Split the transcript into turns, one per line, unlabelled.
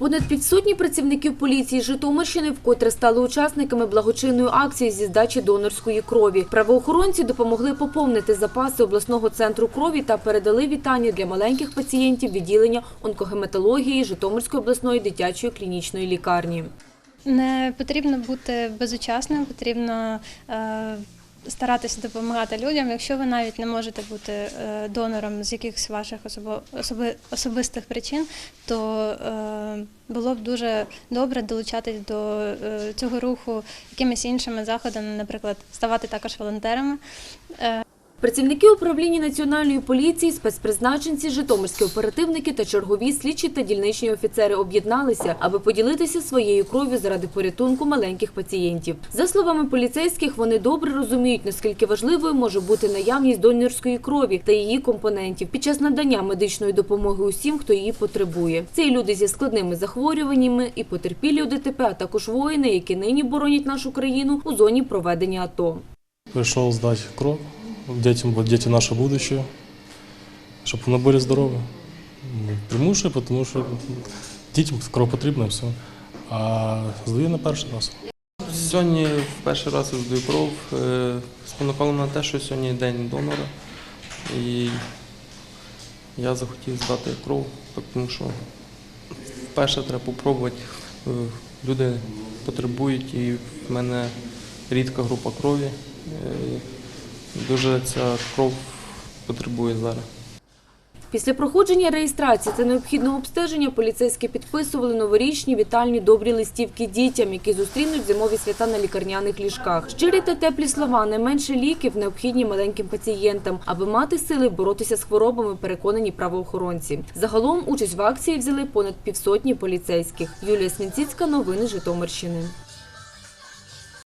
Понад півсотні працівників поліції Житомирщини вкотре стали учасниками благочинної акції зі здачі донорської крові. Правоохоронці допомогли поповнити запаси обласного центру крові та передали вітання для маленьких пацієнтів відділення онкогематології Житомирської обласної дитячої клінічної лікарні.
Не потрібно бути безучасним, потрібно е, старатися допомагати людям. Якщо ви навіть не можете бути е, донором з якихось ваших особи, особистих причин, то е, було б дуже добре долучатись до е, цього руху якимись іншими заходами, наприклад, ставати також волонтерами.
Працівники управління національної поліції, спецпризначенці, житомирські оперативники та чергові слідчі та дільничні офіцери об'єдналися, аби поділитися своєю кров'ю заради порятунку маленьких пацієнтів. За словами поліцейських, вони добре розуміють, наскільки важливою може бути наявність донорської крові та її компонентів під час надання медичної допомоги усім, хто її потребує. Це і люди зі складними захворюваннями, і потерпілі у ДТП, а також воїни, які нині боронять нашу країну у зоні проведення АТО.
Пришел сдать кровь детям, вот дети наше будущее, чтобы вони були здорові. Ну, Примушую, тому що дітям кров потрібна і все. А здаю на перший раз.
Сьогодні в перший раз здаю кров. Е, Спонукало на те, що сьогодні день донора. І я захотів здати кров, тому що вперше треба спробувати. Е, Люди потребують і в мене рідка група крові. Дуже ця кров потребує зараз.
Після проходження реєстрації та необхідного обстеження поліцейські підписували новорічні вітальні добрі листівки дітям, які зустрінуть зимові свята на лікарняних ліжках. Щирі та теплі слова, не менше ліків необхідні маленьким пацієнтам, аби мати сили боротися з хворобами, переконані правоохоронці. Загалом участь в акції взяли понад півсотні поліцейських. Юлія Смінціцька, новини Житомирщини.